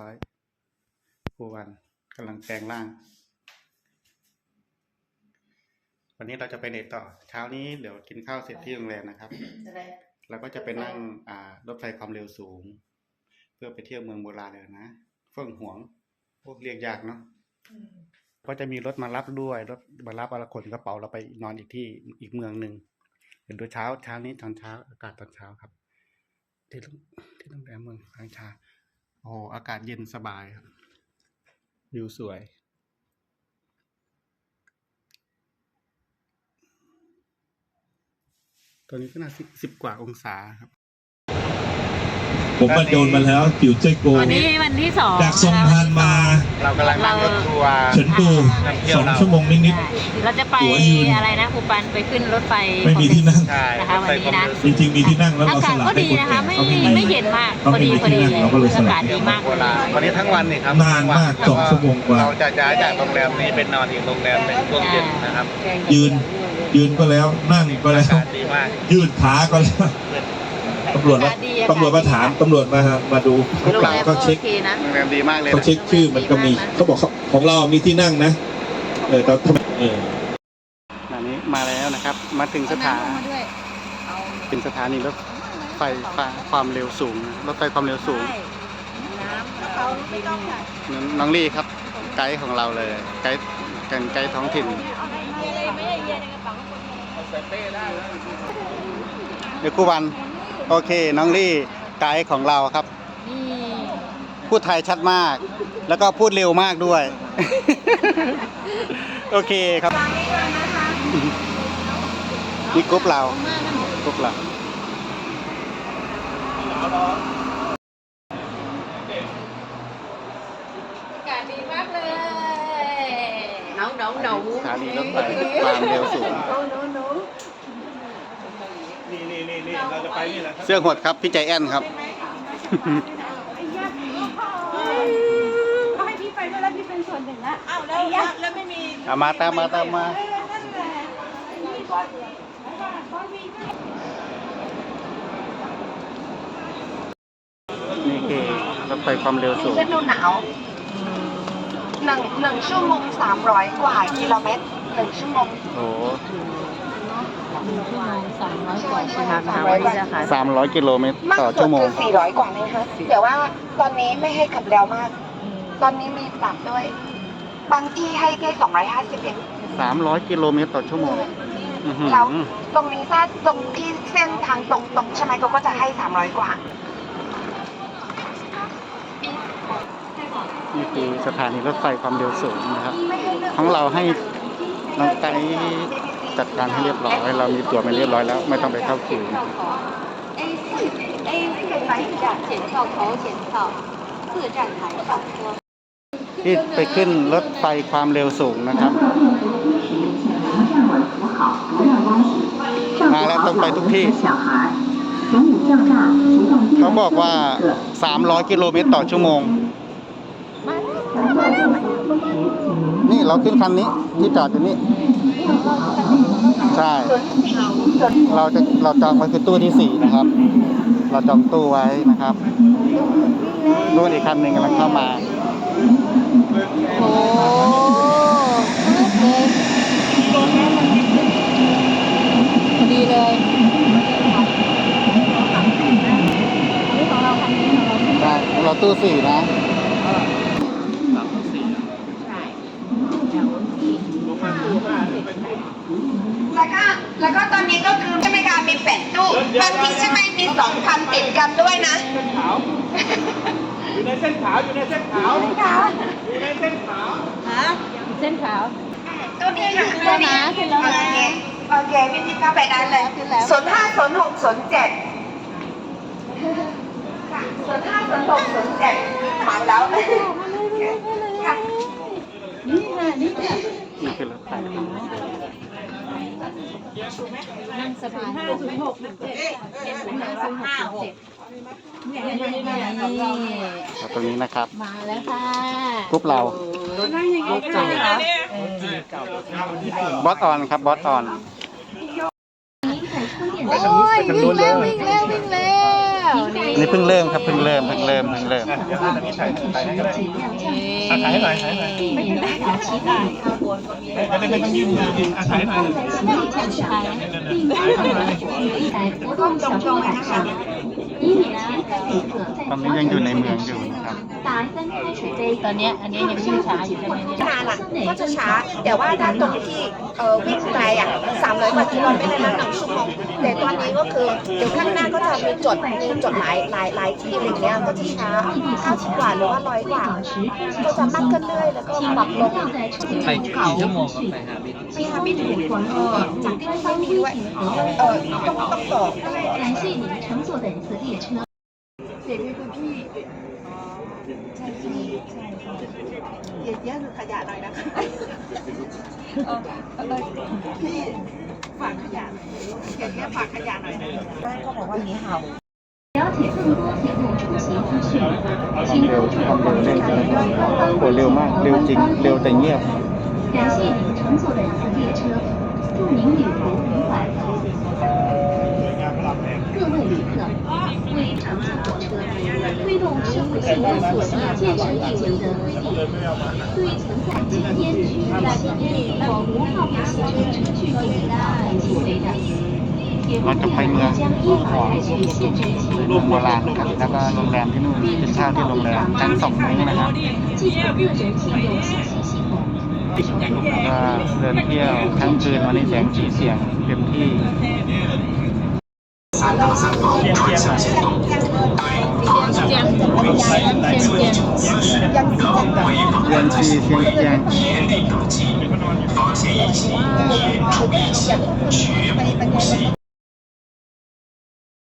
ร้อยครูวันกำลังแปลงร่าง วันนี้เราจะไปไหนต่อ เช้านี้เดี๋ยวกินข้าวเสร็จที่โรงแรมนะครับเราก็จะไปนั่งอ่ารถไฟความเร็วสูง เพื่อไปเที่ยวเมืองโบราณเลยนะเฟื่องหวงโอ้เรียกยากเนาะก็จะมีรถมารับด้วยรถมารับเอาละขนกระเป๋าเราไปนอนอีกที่อีกเมืองหนึ่งเห็นดูเช้าเช้านี้ตอนเช้าอากาศตอนเช้าครับ ที่โรงที่โรงแรมเมืองทางชา โอ้โหอากาศเย็นสบายครับวิวสวย ตอนนี้ก็น่าสิบสิบกว่าองศาครับ ผมมาโดนมาแล้วผิวเจ๊โกวันนี้วันที่สองจากทรงพานมาเรากำลังนั่งรถทัวร์เฉินตูสองชั่วโมงนิด เราจะไปหัวยืนอะไรนะครูปันไปขึ้นรถไฟๆไม่มีที่นั่ง ใช่นะคะวันนี้นะ จริงๆมีที่นั่งแล้วอาเราสกาศลับก็ให้ดีคนนะคะแก่ไม่เขาไม่มีไม่เย็นมากเขาพอไม่ดีมีพอดีที่เลนั่งยเราก็เลยสลับอากาศดีมากโบราณวันนี้ทั้งวันนี่ครับนานมากสองชั่วโมงกว่าเราจะย้ายจากโรงแรมนี้เป็นนอนอีกโรงแรมเป็นช่วงเย็นนะครับยืนยืนก็แล้วนั่งก็อาแล้วกาศดีมากยืดขาก็แล้ว ตำรวจมาตำรวจมาถามตำรวจมามาดูโรงหลังแรมก็โอเช็คเคนะโรงแรมดีมากเลยเขานะเช็คชื่อมันก็มีเขาบอกเขาของเรามีที่นั่งนะ เออแต่ทำไมเอออันนี้มาแล้วนะครับ มาถึงสถานถึงสถานีรถไฟฟ้าความเร็วสูง รถไฟความเร็วสูงน้องลี่ครับไกด์ของเราเลยไกด์กันไกด์ท้องถิ่นเดี๋ยวครูวัน โอเค น้องลี่ไกด์ของเราครับ นี่พูดไทยชัดมาก แล้วก็พูดเร็วมากด้วย โอเคครับนี่กรุ๊ปเรากรุ๊ปเรา อากาศดีมากเลยหนาวหนาวหนาว สถานีรถไฟความเร็วสูงนี่นี่นี่นี่ เราจะไปนี่แหละเสื้อหดครับ พี่ใจแอนครับ ก็ให้พี่ไปด้วยแล้วพี่เป็นส่วนหนึ่งละอ้าวแล้วแล้วไม่มีเอามาตามมาตามมา นั่นแหละมีก่อนก็มีนี่คือรถไฟความเร็วสูง ฤดูหนาวหนึ่งหนึ่งชั่วโมงสามร้อยกว่ากิโลเมตรหนึ่งชั่วโมง โอ้โห สามร้อยกว่าใช่ไหมคะวันนี้จะขายสามร้อยกิโลเมตรมากต่อสุชั่ดวโมคืงอสี่ร้อยกว่านะคะแต่ว่าตอนนี้ไม่ให้ขับเร็วมาก ตอนนี้มีปรับด้วย บางที่ให้แค่สองร้อยห้าสิบเอง สามร้อยกิโลเมตรต่อชั่วโมงอื้อหือแล้ว ตรงนี้ถ้าตรงที่เส้นทางตรงๆใช่ไหมเขาก็จะให้สามร้อยกว่า นี่คือสถานีรถไฟความเร็วสูงนะครับ ของเราให้น้องไกด์ จัดการให้เรียบร้อย เรามีตัวมาเรียบร้อยแล้ว ไม่ต้องไปเข้าคิวขีนที่ไปขึ้นรถไฟความเร็วสูงนะครับ มาแล้วต้องไปทุกที่ เขาบอกว่า 300 กิโลเมตรต่อชั่วโมง นี่เราขึ้นคันนี้ที่จอดอยู่นี่ใช่ เราจะเราจองไว้คือตู้ที่สี่นะครับ เราจองตู้ไว้นะครับนู่นอีกคันหนึ่งกำลังเข้ามาโอ้พอดีเลยเราตู้สี่นะ แล้วก็แล้วก็ตอนนี้ก็คือใช่ไหมคะมีแปดตู้บางทีใช่ไหมมีสองคันติดกันด้วยนะอยู่ในเส้นขาว อยู่ในเส้นขาวค่ะอยู่ในเส้นขาวเส้นขาวตัวนี้ค่ะขึ้นแล้วนะขึ้นแล้วนะโอเคโอเคพี่พี่เข้าไปได้เลยขึ้นแล้วศูนย์ห้าศูนย์หกศูนย์เจ็ดค่ะศูนย์ห้าศูนย์หกศูนย์เจ็ดมาแล้วค่ะนี่ค่ะนี่ค่ะ นี่คือรถไฟ นั่งสบายห้าศูนย์หกเจ็ดเห็นไหมห้าศูนย์หกเจ็ดนี่ตรงนี้นะครับ มาแล้วค่ะกรุ๊ปเรารถจักรเหรอบอสออนครับบอสออนโอ้ยวิ่งแล้ววิ่งแล้ววิ่งแล้ว นี่เพิ่งเริ่มครับเพิ่งเริ่มเพิ่งเริ่มเพิ่งเริ่มเดี๋ยวตอนนี้ถ่ายถ่ายให้ก็ได้อะถ่ายให้หน่อยถ่ายให้หน่อยไม่ได้ไม่ต้องยืมมือยืมอะถ่ายให้หน่อยตอนนี้ยังอยู่ในเมืองอยู่ ครับ 打一分开水杯。ตอนนี้อันนี้ยังวิ่งช้าอยู่ใช่ไหมเนี่ย นานอ่ะก็จะช้า แต่ว่าถ้าตรงที่เออวิ่งไกลอ่ะสามร้อยกว่ากิโลเมตรในหนึ่งชั่วโมงแต่ตอนนี้ก็คือเดี๋ยวข้างหน้าก็จะมีจดมีจดหลายหลายหลายที่อะไรเงี้ยก็ที่ช้าเก้าสิบกว่าหรือว่าร้อยกว่า ก็จะมากขึ้นเรื่อยแล้วก็ปรับลง ไปกี่ชั่วโมงครับไปหาบิน มีฮาบินถึงเออจากที่ไม่มีด้วยเออต้องต้องต่อ 感谢您乘坐本次列车。 เสียพี่ คือพี่ใช่ใช่ใช่เยอะเยอะคือขยะหน่อยนะคะเออเออพี่ฝากขยะเยอะๆฝากขยะหน่อยนะบ้านเขาบอกว่ามีเห่า 了解更多铁路出行资讯，请 เร็ว 关注 ความเร็วเร่งเลยโหเร็วมาก เร็วจริง เร็วแต่เงียบ 感谢您乘坐本次列车，祝您旅途愉快。各位旅客，为乘坐 火车，推动社会性探索及建设业务的规定，对存在禁烟区域吸烟或无号牌行车程序进行大力行为的，也会 เราจะไปเมือง 将依法采取限制其 เมืองโบราณนะครับแล้วก็โรงแรมที่นู่นกินข้าวที่โรงแรมชั้นสองนี้นะครับ 系统个人信用信息系统。 แล้วก็เดินเที่ยวทั้งคืนวันนี้แสงสีเสียงเต็มที่ เรี ยนซีเซียงเซียงไปบรรยาย